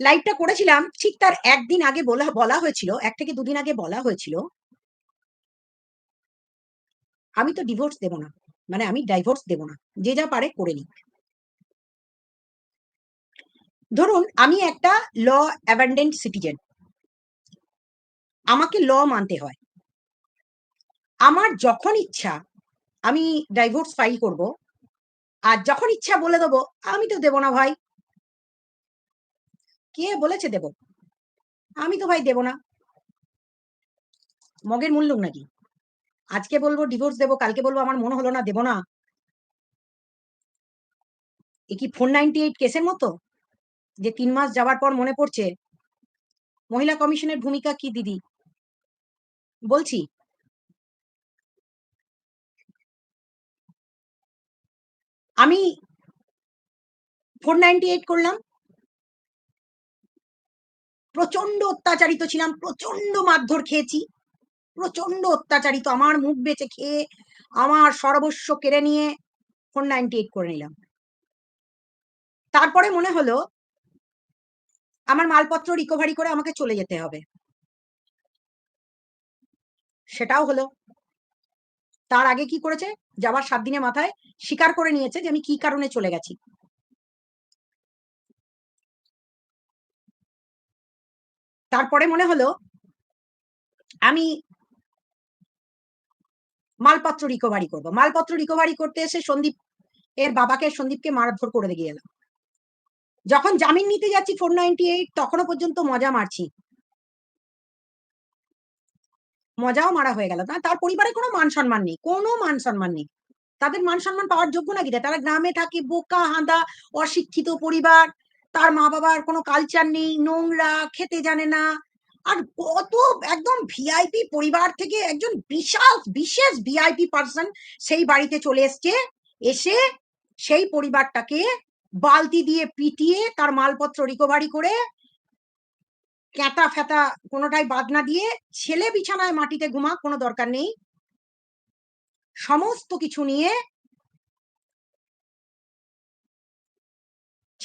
লাইভটা করেছিলাম, ঠিক তার একদিন আগে বলা বলা হয়েছিল, এক থেকে দুদিন আগে বলা হয়েছিল, আমি তো ডিভোর্স দেব না মানে আমি ডাইভোর্স দেব না, যে যা পারে করে নিক। ধরুন, আমি একটা ল অ্যাভেন্ডেন্ট সিটিজেন আমাকে ল মানতে হয়, আমার যখন ইচ্ছা, আমি ডাইভোর্স ফাইল করব, আর যখন ইচ্ছা বলে দেবো, আমি তো দেব না ভাই কে বলেছে দেব? আমি তো ভাই দেব না। মগের মূল্য নাকি? আজকে বলব ডিভোর্স দেবো, কালকে বলব, আমার মনে হলো না, দেব না। এ কি ফোর নাইনটি এইট কেসের মতো? যে তিন মাস যাওয়ার পর মনে পড়ছে, মহিলা কমিশনের ভূমিকা কি, দিদি? বলছি। আমি ফোর নাইনটি এইট করলাম প্রচণ্ড অত্যাচারিত ছিলাম প্রচণ্ড মারধর খেয়েছি প্রচণ্ড অত্যাচারিত, আমার মুখ বেঁচে খেয়ে আমার সর্বস্ব কেড়ে নিয়ে ফোর নাইনটি এইট করে নিলাম। তারপরে মনে হলো, আমার মালপত্র রিকভারি করে আমাকে চলে যেতে হবে। সেটাও হলো, তার আগে কি করেছে? যাবার সাত দিনের মাথায় স্বীকার করে নিয়েছে যে আমি কি কারণে চলে গেছি। তারপরে মনে হলো আমি মালপত্র রিকভারি করব। মালপত্র রিকভারি করতে এসে সন্দীপ, এর বাবাকে সন্দীপকে মারধর করে দিয়ে এলাম যখন জামিন নিতে যাচ্ছি ফোর নাইনটি এইট তখনও পর্যন্ত মজা মারছি। মজাও মারা হয়ে গেল। তার পরিবারে কোনো মান সম্মান নেই, কোনো মান সম্মান নেই। তাদের মান সম্মান পাওয়ার যোগ্য নাকি? তারা গ্রামে থাকে, বোকা, হাঁদা, অশিক্ষিত পরিবার। তার মা বাবার কোনো কালচার নেই, নোংরা, খেতে জানে না। আর কত একদম ভিআইপি পরিবার থেকে একজন বিশাল, বিশেষ ভিআইপি পার্সন সেই বাড়িতে চলে এসছে। এসে সেই পরিবারটাকে বালতি দিয়ে পিটিয়ে তার মালপত্র রিকভারি করে ক্যাতা ফ্যাতা কোনোটাই বাদ না দিয়ে ছেলে বিছানায় মাটিতে ঘুমা কোনো দরকার নেই। সমস্ত কিছু নিয়ে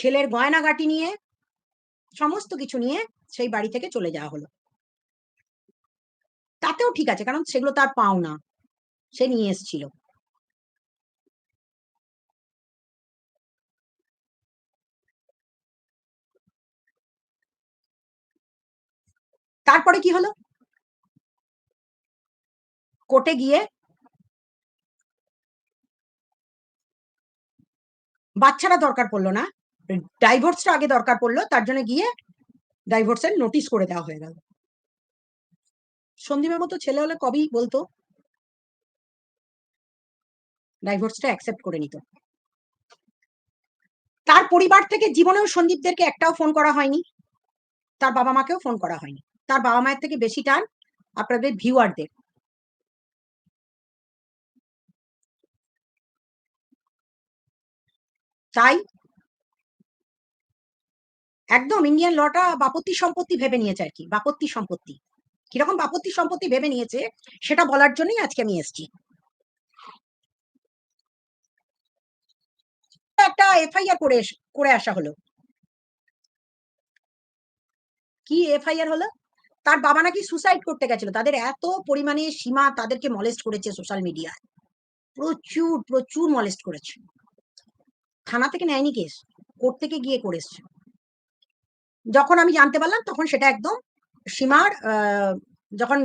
ছেলের গয়নাগাটি নিয়ে, সমস্ত কিছু নিয়ে সেই বাড়ি থেকে চলে যাওয়া হলো। তাতেও ঠিক আছে, কারণ সেগুলো তার পাওনা। সে নিয়ে এসছিল। তারপরে কি হলো? কোর্টে গিয়ে বাচ্চারা দরকার পড়ল না। ডাইভোর্সটা আগে দরকার পড়ল, তার জন্য গিয়ে ডাইভোর্সের নোটিশ করে দেওয়া হয়ে গেল। সন্দীপের মতো ছেলে হলে কবেই বলতো? ডাইভোর্সটা অ্যাকসেপ্ট করে নিত। তার পরিবার থেকে জীবনেও সন্দীপদেরকে একটাও ফোন করা হয়নি। তার বাবা মাকেও ফোন করা হয়নি। তার বাবা মায়ের থেকে বেশি টান আপনাদের ভিউয়ারদের তাই একদম ইন্ডিয়ান লটা বাপত্তি সম্পত্তি ভেবে নিয়েছে আর কি, বাপত্তি সম্পত্তি। কীরকম বাপত্তি সম্পত্তি ভেবে নিয়েছে, সেটা বলার জন্যই আজকে আমি এসছি। একটা এফআইআর করে করে আসা হলো। কি এফআইআর হলো? তার বাবা নাকি সুসাইড করতে গেছিল। তাদের এত পরিমাণে সীমা তাদেরকে মলেস্ট করেছে সোশ্যাল মিডিয়ায় প্রচুর প্রচুর মলেস্ট করেছে। থানা থেকে নেয়নি কেস কোর্ট থেকে গিয়ে করেছে যখন আমি জানতে পারলাম, তখন সেটা একদম সীমার যখন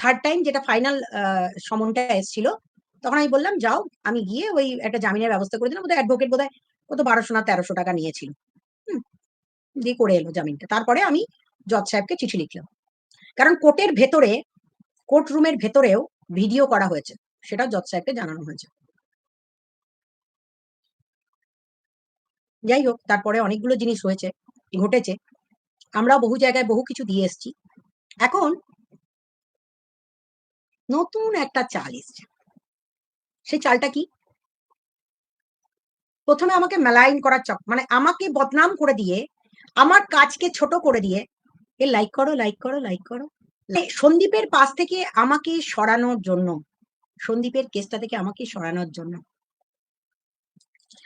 থার্ড টাইম যেটা ফাইনাল সমনটা এসেছিল, তখন আমি বললাম, যাও, আমি গিয়ে ওই একটা জামিনের ব্যবস্থা করে দিলাম। বোধহয় অ্যাডভোকেট বোধহয় কত বারোশো না তেরোশো টাকা নিয়েছিল। দিয়ে করে এলো জামিনটা। তারপরে আমি জজ সাহেবকে চিঠি লিখলাম। কারণ কোর্টের ভেতরে, কোর্ট রুমের ভেতরেও ভিডিও করা হয়েছে। সেটা জজ সাহেবকে জানানো হয়েছে। যাই হোক, তারপরে অনেকগুলো জিনিস হয়েছে। ঘটেছে। আমরা বহু জায়গায় বহু কিছু দিয়ে এসছি। এখন নতুন একটা চাল এসছে। সেই চালটা কি? প্রথমে আমাকে মেলাইন করার চক মানে আমাকে বদনাম করে দিয়ে, আমার কাজকে ছোট করে দিয়ে, এ লাইক করো লাইক করো লাইক করো। সন্দীপের পাশ থেকে আমাকে সরানোর জন্য, সন্দীপের কেসটা থেকে আমাকে সরানোর জন্য।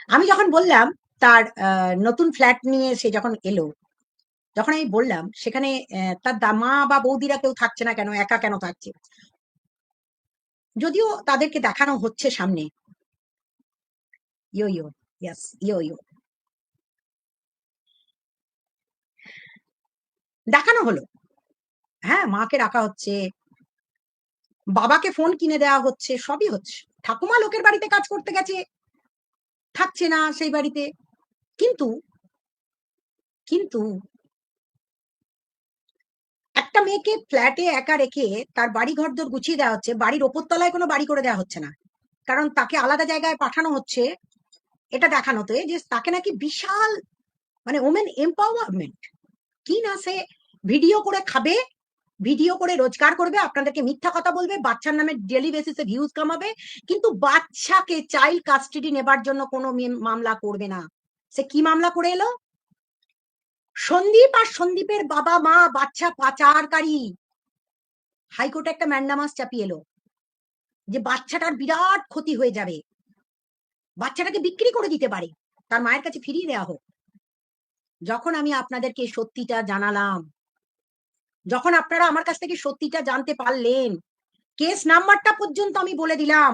আমি যখন বললাম তার নতুন ফ্ল্যাট নিয়ে সে যখন এলো, যখন আমি বললাম, সেখানে তার মা বা বৌদিরা কেউ থাকছে না কেন? একা কেন থাকছে? যদিও তাদেরকে দেখানো হচ্ছে সামনে। ইয়ো ইয়ো ইয়াস ইয়ো ইয়ো। দেখানো হলো। হ্যাঁ মাকে রাখা হচ্ছে, বাবাকে ফোন কিনে দেওয়া হচ্ছে, সবই হচ্ছে। ঠাকুমা লোকের বাড়িতে কাজ করতে গেছে, থাকছে না সেই বাড়িতে। কিন্তু কিন্তু একটা মেয়েকে ফ্ল্যাটে একা রেখে তার বাড়ি ঘরদোর গুছিয়ে দেওয়া হচ্ছে, বাড়ির ওপর তলায় কোনো বাড়ি করে দেওয়া হচ্ছে না। কারণ তাকে আলাদা জায়গায় পাঠানো হচ্ছে, এটা দেখানোতে যে তাকে নাকি বিশাল মানে ওমেন এম্পাওয়ারমেন্ট কি না সে ভিডিও করে খাবে ভিডিও করে রোজগার করবে, আপনাদেরকে মিথ্যা কথা বলবে, বাচ্চার নামে ডেলি বেসিসে ভিউজ কামাবে, কিন্তু বাচ্চাকে চাইল্ড কাস্টাডি নেবার জন্য কোনো মিম- মামলা করবে না। সে কি মামলা করে এলো? সন্দীপ আর সন্দীপের বাবা মা বাচ্চা পাচারকারী। হাইকোর্টে একটা ম্যান্ডামাস চাপিয়ে এলো যে বাচ্চাটার বিরাট ক্ষতি হয়ে যাবে। বাচ্চাটাকে বিক্রি করে দিতে পারে, তার মায়ের কাছে ফিরিয়ে দেওয়া হোক। যখন আমি আপনাদেরকে সত্যিটা জানালাম, যখন আপনারা আমার কাছ থেকে সত্যিটা জানতে পারলেন, কেস নাম্বারটা পর্যন্ত আমি বলে দিলাম।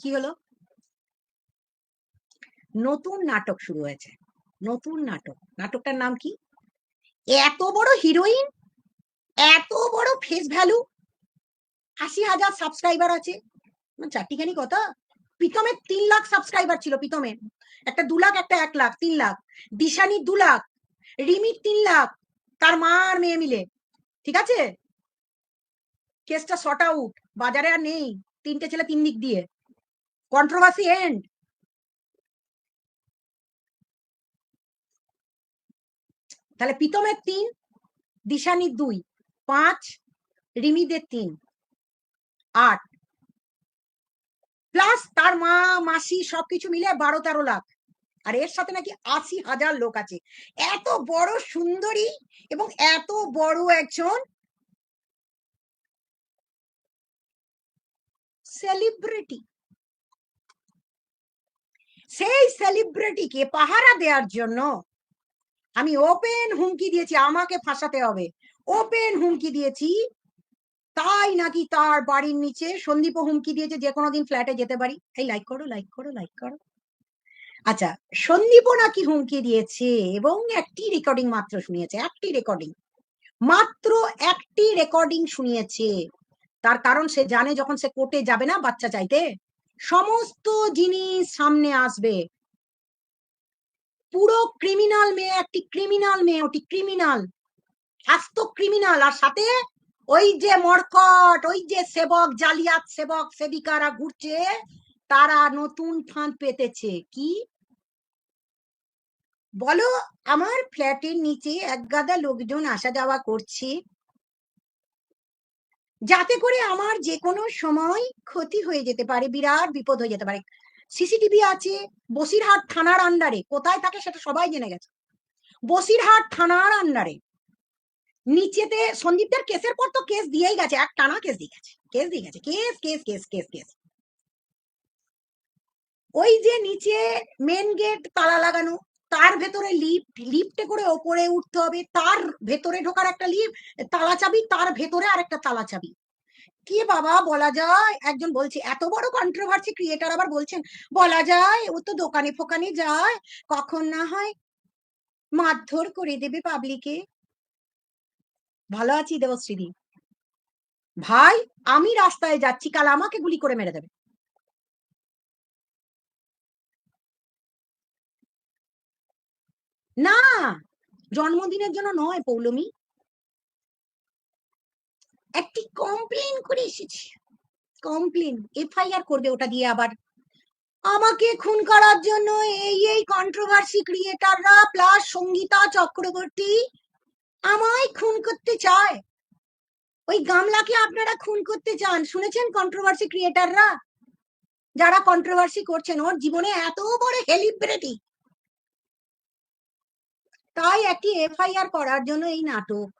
কি হলো? নতুন নাটক শুরু হয়েছে। নতুন নাটক। নাটকটার নাম কি? এত বড় হিরোইন এত বড় ফেস ভ্যালু আশি হাজার সাবস্ক্রাইবার আছে। মানে চারটিখানি কথা। প্রীতমের তিন লাখ সাবস্ক্রাইবার ছিল প্রীতমের। একটা দু লাখ, একটা এক লাখ, তিন লাখ। দিশানির দু লাখ। রিমির তিন লাখ। তার মা আর মেয়ে মিলে। ঠিক আছে? কেসটা শর্ট আউট বাজারে আর নেই। তিনটে ছেলে তিন দিক দিয়ে। কন্ট্রোভার্সি এন্ড তাহলে প্রীতমের তিন, দিশানির দুই, পাঁচ, রিমিদের তিন, আট। প্লাস তার মা, মাসি সবকিছু মিলে বারো, তেরো লাখ। আর এর সাথে নাকি আশি হাজার লোক আছে। এত বড় সুন্দরী এবং এত বড় একজন সেলিব্রিটি সেই সেলিব্রিটিকে পাহারা দেওয়ার জন্য আমি ওপেন হুমকি দিয়েছি, আমাকে ফাঁসাতে হবে। ওপেন হুমকি দিয়েছি। তাই নাকি তার বাড়ির নিচে সন্দীপ হুমকি দিয়েছে, যে কোনো দিন ফ্ল্যাটে যেতে পারি। এই লাইক করো লাইক করো লাইক করো। আচ্ছা সন্দীপও নাকি হুমকি দিয়েছে এবং একটি রেকর্ডিং মাত্র শুনিয়েছে, একটি রেকর্ডিং মাত্র একটি রেকর্ডিং শুনিয়েছে। তার কারণ সে জানে যখন সে কোর্টে যাবে না বাচ্চা চাইতে। সমস্ত জিনিস সামনে আসবে। পুরো ক্রিমিনাল মেয়ে, একটি ক্রিমিনাল মেয়ে, ওটি ক্রিমিনাল আস্ত ক্রিমিনাল আর সাথে ওই যে মরকট, ওই যে সেবক, জালিয়াত সেবক, সেবিকারা ঘুরছে, তারা নতুন ফাঁদ পেতেছে। কি? বলো, আমার ফ্ল্যাটের নিচে এক গাদা লোকজন আসা যাওয়া করছে। যাতে করে আমার যে কোনো সময় ক্ষতি হয়ে যেতে পারে, বিরাট বিপদ হয়ে যেতে পারে। সিসিটিভি আছে, বসিরহাট থানার আন্ডারে কোথায় থাকে সেটা সবাই জেনে গেছে। বসিরহাট থানার আন্ডারে নিচেতে সন্দীপদের কেসের পর তো কেস দিয়েই গেছে, এক টানা কেস দিয়ে গেছে, কেস দিয়ে গেছে, case case case case case. ওই যে নিচে মেন গেট তালা লাগানো, তার ভেতরে লিফট লিফটে করে ওপরে উঠতে হবে, তার ভেতরে ঢোকার একটা লিফট তালা চাবি, তার ভেতরে আরেকটা তালা চাবি। কি বাবা? বলা যায়। একজন বলছে, এত বড় কন্ট্রোভার্সি ক্রিয়েটার আবার বলছেন? বলা যায়, ও তো দোকানে ফোকানে যায়। কখন না হয় মারধর করে দেবে পাবলিকে ভালো আছি দেবশ্রীদি। ভাই, আমি রাস্তায় যাচ্ছি, কাল আমাকে গুলি করে মেরে দেবে। না, জন্মদিনের জন্য নয়, পৌলমি। একটি কমপ্লেন করে এসেছি। কমপ্লেন এফআইআর করবে ওটা দিয়ে আবার। আমাকে খুন করার জন্য এই এই controversy creators plus Sangeeta Chakraborty আমায় খুন করতে চায়। ওই গামলাকে আপনারা খুন করতে চান, শুনেছেন কন্ট্রোভার্সি ক্রিয়েটাররা যারা কন্ট্রোভার্সি করছেন, ওর জীবনে এত বড় সেলিব্রিটি তাই একটি এফআইআর করার জন্য এই নাটক।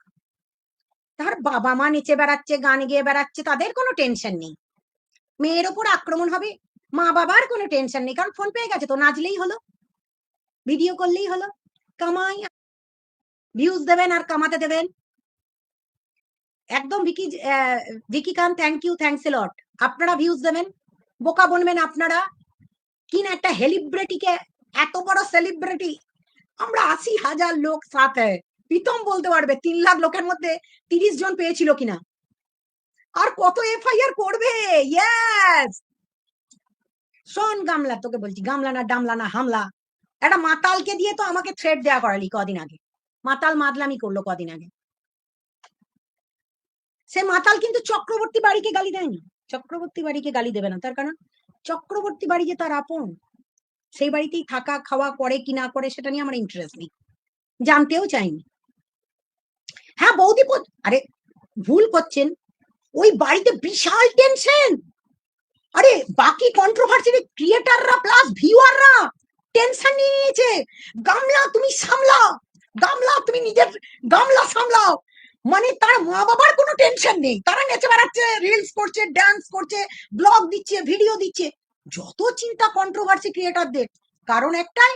তার বাবা মা নেচে বেড়াচ্ছে, গান গেয়ে বেড়াচ্ছে, তাদের কোনো টেনশন নেই। মেয়ের ওপর আক্রমণ হবে, মা বাবার কোনো টেনশন নেই, কারণ ফোন পেয়ে গেছে তো, নাচলেই হলো ভিডিও করলেই হলো, কামাই ভিউজ দেবেন আর কামাতে দেবেন। একদম Vicky Vicky Khan thank you thanks a lot আপনারা ভিউজ দেবেন, বোকা বনবেন আপনারা। কি না একটা হেলিব্রিটিকে এত বড় সেলিব্রিটি আমরা আশি হাজার লোক সাথে। প্রীতম বলতে পারবে তিন লাখ লোকের মধ্যে তিরিশ জন পেয়েছিল কিনা। আর কত এফআইআর করবে? ইয়েস শোন, গামলা, তোকে বলছি, গামলা না, ডামলা না, হামলা। একটা মাতালকে দিয়ে তো আমাকে থ্রেড দেয়া করালি কদিন আগে। মাতাল মাদলামি করল কদিন আগে। সে মাতাল কিন্তু চক্রবর্তী বাড়িকে গালি দেয়নি। চক্রবর্তী বাড়িকে গালি দেবে না। তার কারণ চক্রবর্তী বাড়ি যে তার আপন, সেই বাড়িতেই থাকা, খাওয়া করে কি না করে সেটা নিয়ে আমার ইন্টারেস্ট নেই। জানতেও চাইনি। হ্যাঁ বৌদি আরে, ভুল করছেন। ওই বাড়িতে বিশাল টেনশন আরে, বাকি কন্ট্রোভার্সির ক্রিয়েটাররা প্লাস ভিউয়াররা টেনশন নিয়ে নিয়েছে। গামলা তুমি সামলাও। গামলা তুমি নিজের গামলা সামলাও। মানে তার মা বাবার কোনো টেনশন নেই। তারা নেচে বেড়াচ্ছে রিলস করছে ড্যান্স করছে ব্লগ দিচ্ছে ভিডিও দিচ্ছে। যত চিন্তা কন্ট্রোভার্সি ক্রিয়েটারদের কারণ একটাই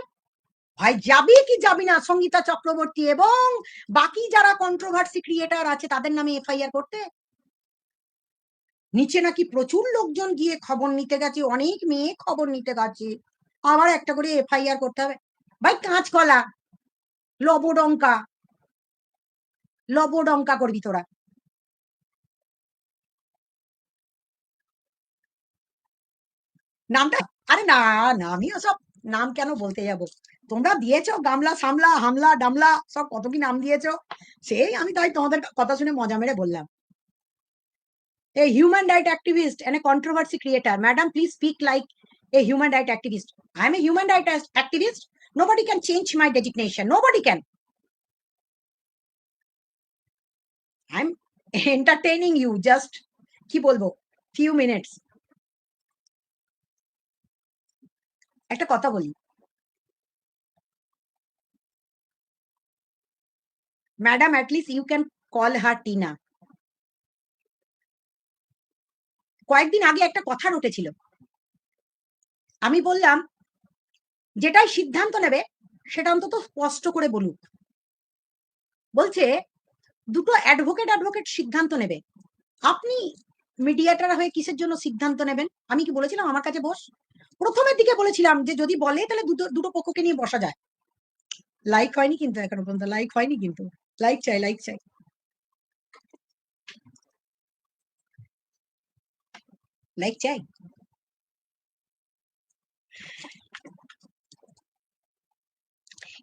ভাই যাবি কি যাবি না? সঙ্গীতা চক্রবর্তী এবং বাকি যারা কন্ট্রোভার্সি ক্রিয়েটার আছে, তাদের নামে এফআইআর করতে? নিচে নাকি প্রচুর লোকজন গিয়ে খবর নিতে গেছে, অনেক মেয়ে খবর নিতে গেছে। আবার একটা করে এফআইআর করতে হবে। ভাই কাঁচকলা, লবডঙ্কা লবডঙ্কা করবি তোরা। নামটা, আরে না না, আমি সব নাম কেন বলতে যাব? তোমরা দিয়েছ গামলা, সামলা, হামলা, ডামলা, সব কত কি নাম দিয়েছ? সেই আমি তাই তোমাদের কথা শুনে মজা মেরে বললাম। A human right activist an a controversy creator madam please speak like a human right activist I am a human right activist nobody can change my designation nobody can I am entertaining you just কি বলব? Few minutes একটা কথা বলি। Madam at least you can call her Tina কয়েকদিন আগে একটা কথা উঠেছিল আমি বললাম, যেটাই সিদ্ধান্ত নেবে, সেটা অন্তত স্পষ্ট করে বলুক। বলছে, দুটো অ্যাডভোকেট অ্যাডভোকেট সিদ্ধান্ত নেবে। আপনি মিডিয়াটার হয়ে কিসের জন্য সিদ্ধান্ত নেবেন? আমি কি বলেছিলাম আমার কাছে বস? প্রথমের দিকে বলেছিলাম যে যদি বলে, তাহলে দুটো দুটো পক্ষকে নিয়ে বসা যায়। লাইক হয়নি কিন্তু এখনও পর্যন্ত লাইক হয়নি কিন্তু। লাইক চাই লাইক চাই লাইক চাই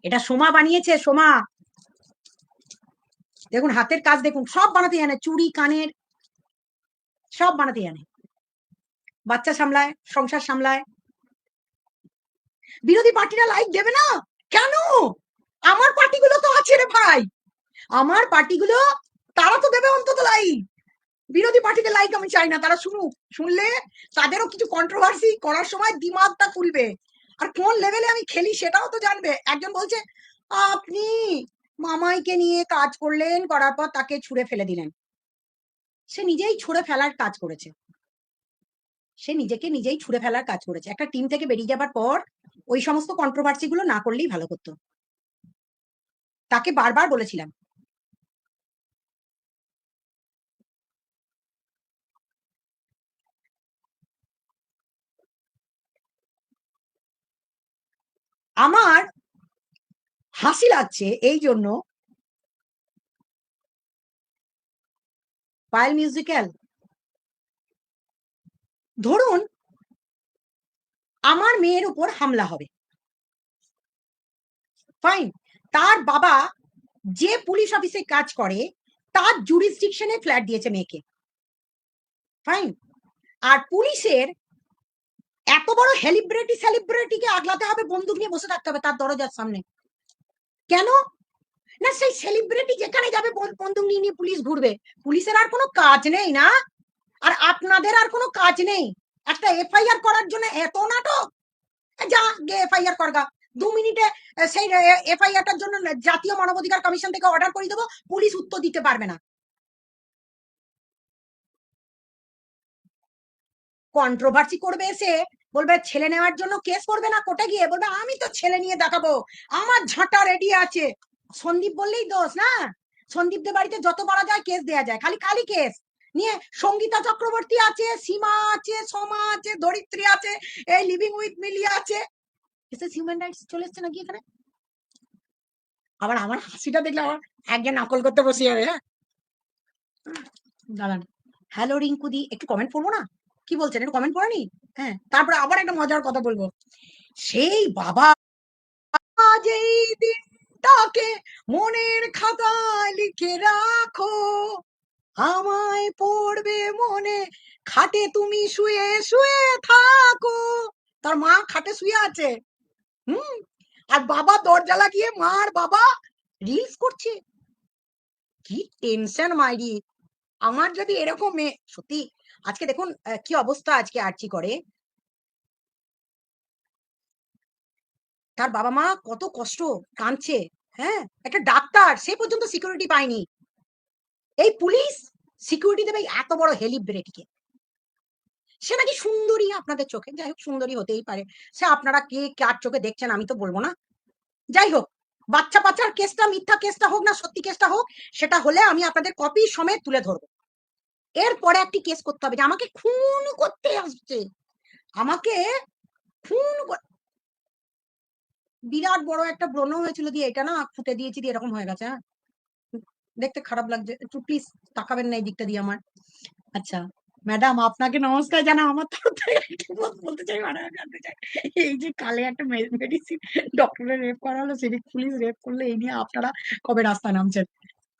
এটা সোমা বানিয়েছে, সোমা। দেখুন, হাতের কাজ দেখুন, সব বানাতে জানে, চুড়ি, কানের, সব বানাতে জানে। বাচ্চা সামলায়, সংসার সামলায়। বিরোধী পার্টিরা লাইক দেবে না? কেন? আমার পার্টিগুলো তো আছে রে ভাই। আমার পার্টিগুলো, তারা তো দেবে অন্তত লাইক। বিরোধী পার্টিকে লাইক আমি চাই না, তারা শুনুক। শুনলে তাদেরও কিছু কন্ট্রোভার্সি করার সময় দিমাগটা খুলবে। আর কোন লেভেলে আমি খেলি সেটাও তো জানবে। একজন বলছে, আপনি মামাইকে নিয়ে কাজ করলেন, করার পর তাকে ছুঁড়ে ফেলে দিলেন। সে নিজেই ছুঁড়ে ফেলার কাজ করেছে। সে নিজেকে নিজেই ছুঁড়ে ফেলার কাজ করেছে। একটা টিম থেকে বেরিয়ে যাবার পর ওই সমস্ত কন্ট্রোভার্সি গুলো না করলেই ভালো করতো। তাকে বারবার বলেছিলাম আমার হাসি লাগছে এই জন্য পায়েল মিউজিক্যাল। ধরুন আমার মেয়ের উপর হামলা হবে। ফাইন তার বাবা যে পুলিশ অফিসে কাজ করে, তার জুরিসডিকশনে ফ্ল্যাট দিয়েছে মেয়েকে। ফাইন আর পুলিশের এত বড় হেলিব্রিটি সেলিব্রিটিকে আগলাতে হবে, বন্দুক নিয়ে বসে থাকতে হবে তার দরজার সামনে। কেন? না, সেই সেলিব্রিটি যেখানে যাবে, বন- বন্দুক নিয়ে নিয়ে পুলিশ ঘুরবে। পুলিশের আর কোনো কাজ নেই না? আর আপনাদের আর কোনো কাজ নেই? একটা এফআইআর করার জন্য এত নাটক? যা, গে, এফআইআর করগা। দু মিনিটে সেই এফআইআরটার জন্য জাতীয় মানবাধিকার কমিশন থেকে অর্ডার করে দেবো, পুলিশ উত্তর দিতে পারবে না। কন্ট্রোভার্সি করবে এসে বলবে, ছেলে নেওয়ার জন্য কেস করবে না কোর্টে গিয়ে? বলবে, আমি তো ছেলে নিয়ে দেখাবো। আমার ঝাঁটা রেডি আছে। সন্দীপ বললেই দোষ না। সন্দীপদের বাড়িতে যত পারা যায় কেস দেয়া যায়। খালি খালি কেস নিয়ে সঙ্গীতা চক্রবর্তী আছে, সীমা আছে, সমা আছে, ধরিত্রী আছে, এই লিভিং উইথ মিলি আছে। এসএস হিউম্যান রাইটস চলে এসছে নাকি এখানে? আবার আমার হাসিটা দেখলে আমার একজন নকল করতে বসে যাবে হ্যাঁ? দাঁড়ান। হ্যালো রিঙ্কুদি একটু কমেন্ট পড়ব না? কি বলছেন? একটু কমেন্ট পড়েনি? হ্যাঁ তারপরে আবার একটা মজার কথা বলব। সেই বাবা যেই মনের খাতায় লিখে রাখো। আমায় পড়বে মনে, খাটে তুমি শুয়ে শুয়ে থাকো। তার মা খাটে শুয়ে আছে। হুম? আর বাবা দরজা লাগিয়ে মা আর বাবা রিলস করছে। কি টেনশন মাইরি। আমার যদি এরকম মেয়ে, সত্যি আজকে দেখুন কি অবস্থা আজকে আর্চি করে? তার বাবা মা কত কষ্ট, কাঁদছে হ্যাঁ? একটা ডাক্তার, সে পর্যন্ত সিকিউরিটি পায়নি। এই পুলিশ সিকিউরিটি দেবে এত বড় হেলিব্রিটিকে সে নাকি সুন্দরী আপনাদের চোখে, যাই হোক সুন্দরী হতেই পারে। সে আপনারা কে, কার চোখে দেখছেন আমি তো বলব না। যাই হোক বাচ্চা বাচ্চার কেসটা মিথ্যা কেসটা হোক না সত্যি কেসটা হোক, সেটা হলে আমি আপনাদের কপি সমেত তুলে ধরবো। এরপরে একটি কেস করতে হবে যে, আমাকে খুন করতে আসছে। আমাকে খুন বিরাট বড় একটা ব্রণ হয়েছিল দিয়ে এটা না ফুটে দিয়েছি দিয়ে এরকম হয়ে গেছে হ্যাঁ? দেখতে খারাপ লাগছে। একটু প্লিজ তাকাবেন না এই দিকটা দিয়ে আমার। আচ্ছা ম্যাডাম আপনাকে নমস্কার জানা আমার একটু বলতে চাই জানতে চাই। এই যে কালে একটা মেডিসিন ডক্টরের রেপ করা হলো সিভিক পুলিশ রেপ করলে এই নিয়ে আপনারা কবে রাস্তায় নামছেন?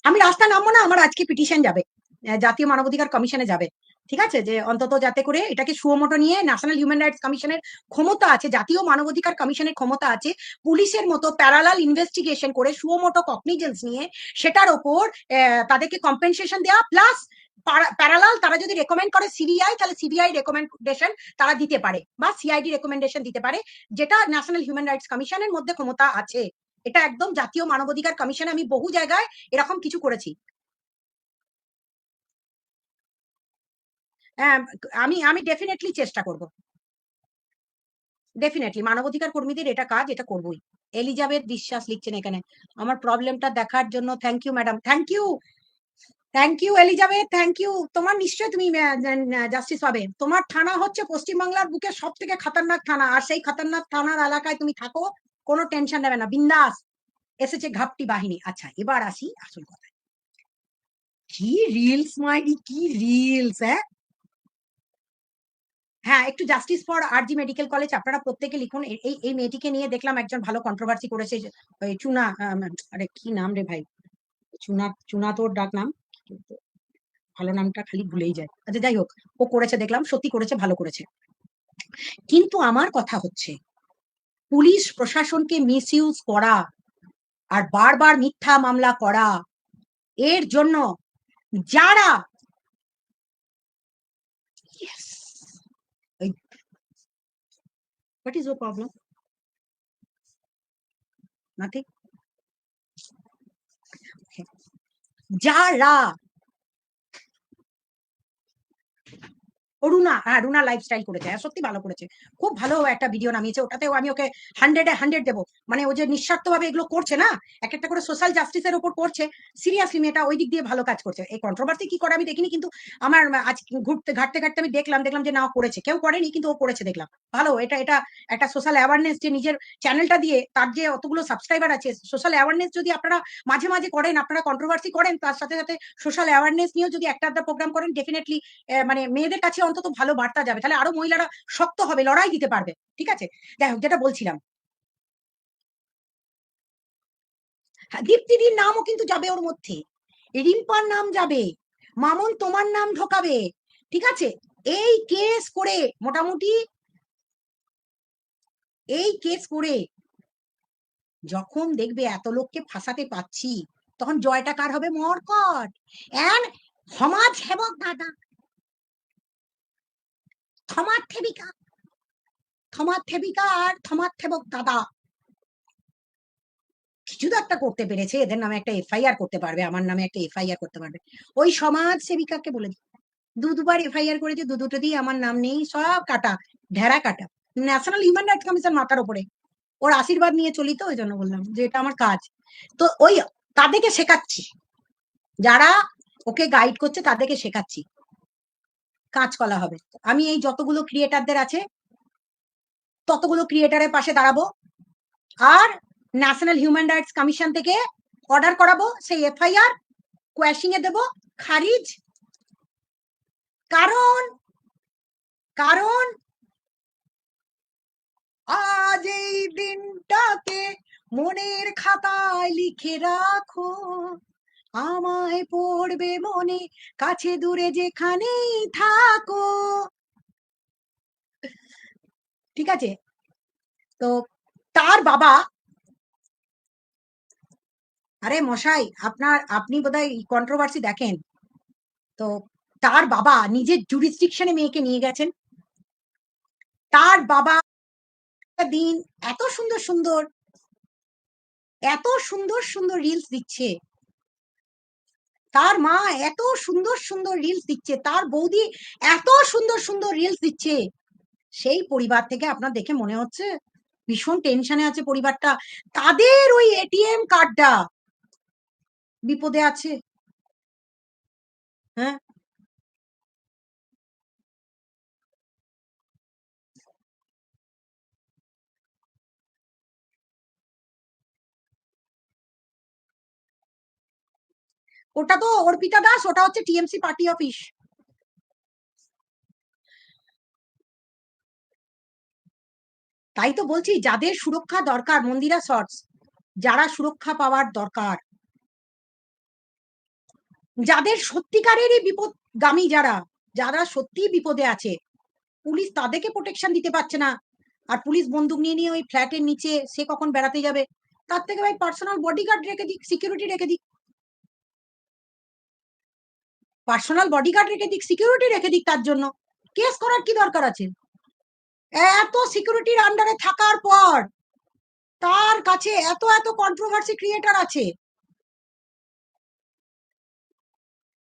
আমি রাস্তায় নামবো না, আমার আজকে পিটিশন যাবে। জাতীয় মানবাধিকার কমিশনে যাবে। ঠিক আছে? যে অন্তত যাতে করে এটাকে সুমোটো নিয়ে ন্যাশনাল হিউম্যান রাইটস কমিশনের ক্ষমতা আছে, জাতীয় মানবাধিকার কমিশনের ক্ষমতা আছে, পুলিশের মতো প্যারালাল ইনভেস্টিগেশন করে সুমোটো কগনিজেন্স নিয়ে সেটার ওপর তাদেরকে কম্পেনসেশন দেওয়া প্লাস প্যারালাল তারা যদি রেকমেন্ড করে সিবিআই তাহলে সিবিআই রেকমেন্ডেশন তারা দিতে পারে বা সিআইডি রেকমেন্ডেশন দিতে পারে, যেটা ন্যাশনাল হিউম্যান রাইটস কমিশনের মধ্যে ক্ষমতা আছে। এটা একদম জাতীয় মানবাধিকার কমিশনে আমি বহু জায়গায় এরকম কিছু করেছি। হ্যাঁ, আমি আমি ডেফিনেটলি চেষ্টা করব। ডেফিনেটলি মানবাধিকার কর্মীদের এটা কাজ এটা করবই। এলিজাবেথ বিশ্বাস লিখছেন এখানে আমার প্রবলেমটা দেখার জন্য thank you madam thank you thank you Elizabeth thank you তোমার নিশ্চয়ই তুমি জাস্টিস পাবে। তোমার থানা হচ্ছে পশ্চিমবাংলার বুকে সব থেকে খাতারনাক থানা। আর সেই খাতারনাক থানার এলাকায় তুমি থাকো কোনো টেনশন নেবে না। বিন্দাস! এসেছে ঘাপটি বাহিনী। আচ্ছা এবার আসি আসল কথা কি রিলস মাইডি কি রিলস হ্যাঁ? হ্যাঁ একটু justice for RG medical college আপনারা প্রত্যেকে লিখুন। এই এই মেয়েটিকে নিয়ে দেখলাম একজন ভালো কন্ট্রোভার্সি করেছে চুনা আরে কি নাম রে ভাই? চুনা চুনা তোর ডাক নাম। ভালো নামটা খালি ভুলেই যায়। আচ্ছা যাই হোক, ও করেছে দেখলাম, সত্যি করেছে, ভালো করেছে। কিন্তু আমার কথা হচ্ছে, পুলিশ প্রশাসনকে মিসইউজ করা আর বারবার মিথ্যা মামলা করা, এর জন্য যারা What is your problem? Nothing. Okay. Jara. Aruna হ্যাঁ রুনা লাইফস্টাইল করেছে হ্যাঁ সত্যি ভালো করেছে। খুব ভালো একটা ভিডিও নামিয়েছে, ওটাতেও আমি ওকে হান্ড্রেডে হান্ড্রেড দেবো। মানে ও যে নিঃস্বার্থ ভাবে এগুলো করছে না এক একটা করে সোশ্যাল জাস্টিসের উপর করছে সিরিয়াসলি মেয়েটা ওই দিক দিয়ে ভালো কাজ করছে। এই কন্ট্রোভার্সি কি করে আমি দেখিনি, কিন্তু আমার আজ ঘুরতে, ঘাটতে ঘাটতে আমি দেখলাম দেখলাম যে না করেছে। কেউ করেনি, কিন্তু ও করেছে, দেখলাম। ভালো, এটা এটা একটা সোশ্যাল অ্যাওয়ারনেস যে নিজের চ্যানেলটা দিয়ে তার যে অতগুলো সাবস্ক্রাইবার আছে সোশ্যাল অ্যাওয়ারনেস যদি আপনারা মাঝে মাঝে করেন, আপনারা কন্ট্রোভার্সি করেন, তার সাথে সাথে সোশ্যাল অ্যাওয়ারনেস নিয়েও যদি একটা আধটা প্রোগ্রাম করেন ডেফিনেটলি মানে মেয়েদের কাছে অন্তত ভালো বার্তা যাবে। তাহলে আরও মহিলারা শক্ত হবে লড়াই দিতে পারবে। ঠিক আছে? যাই হোক যেটা বলছিলাম। হ্যাঁ, দীপ্তিদির নামও কিন্তু যাবে ওর মধ্যে। রিম্পার নাম যাবে। মামুন তোমার নাম ঢোকাবে। ঠিক আছে? এই কেস করে মোটামুটি এই কেস করে যখন দেখবে এত লোককে ফাঁসাতে পাচ্ছি তখন জয়টা কার হবে? মরকট। এন্ড সমাজ সেবক দাদা। থমার থেবিকা থেবিকা আর থমার থেবক দাদা। কিছু তো একটা করতে পেরেছে, এদের নামে একটা এফআইআর করতে পারবে, আমার নামে একটা এফআইআর করতে পারবে। ওই সমাজ সেবিকাকে বলে দিই। দু দুবার এফআইআর করেছে দু দুটো দিয়ে আমার নাম নেই, সব কাটা ঢেরা কাটা। ন্যাশনাল হিউম্যান রাইটস কমিশন মাথার উপরে ওর আশীর্বাদ নিয়ে চলি তো, ওই জন্য বললাম যে এটা আমার কাজ। তো ওই তাদেরকে শেখাচ্ছি। যারা ওকে গাইড করছে, তাদেরকে শেখাচ্ছি। কাঁচকলা হবে। আমি এই যতগুলো ক্রিয়েটারদের আছে, ততগুলো ক্রিয়েটারের পাশে দাঁড়াবো আর ন্যাশনাল হিউম্যান রাইটস কমিশন থেকে অর্ডার করাবো, সেই এফআইআর কোয়াশিং এ দেব খারিজ। কারণ কারণ আজ এই দিনটাকে মনের খাতায় লিখে রাখো। আমায় পড়বে মনে, কাছে দূরে যেখানেই থাকো। ঠিক আছে? তো তার বাবা আরে মশাই, আপনার, আপনি বোধহয় কন্ট্রোভার্সি দেখেন। তো তার বাবা নিজের জুরিস্টিকশনে মেয়েকে নিয়ে গেছেন। তার বাবা দিন এত সুন্দর সুন্দর, এত সুন্দর সুন্দর রিলস দিচ্ছে। তার মা এত সুন্দর সুন্দর রিলস দিচ্ছে, তার বৌদি এত সুন্দর সুন্দর রিলস দিচ্ছে। সেই পরিবার থেকে আপনার দেখে মনে হচ্ছে ভীষণ টেনশনে আছে পরিবারটা। তাদের ওই এটিএম কার্ডটা বিপদে আছে। হ্যাঁ? ওটা তো অর্পিতা দাস, ওটা হচ্ছে টিএমসি পার্টি অফিস তাই তো বলছি, যাদের সুরক্ষা দরকার, মন্দিরা শর্টস, যারা সুরক্ষা পাওয়ার দরকার। যাদের সত্যিকারেরই বিপদগামী যারা যারা সত্যি বিপদে আছে, পুলিশ তাদেরকে প্রোটেকশন দিতে পারছে না। আর পুলিশ বন্দুক নিয়ে নিয়ে ওই ফ্ল্যাটের নিচে, সে কখন বেড়াতে যাবে? তার থেকে ভাই পার্সোনাল বডিগার্ড রেখে দিক সিকিউরিটি রেখে দিক। পার্সোনাল বডিগার্ড রেখে দিক সিকিউরিটি রেখে দিক তার জন্য। কেস করার কি দরকার আছে? এত সিকিউরিটির আন্ডারে থাকার পর তার কাছে এত এত কন্ট্রোভার্সি ক্রিয়েটার আছে।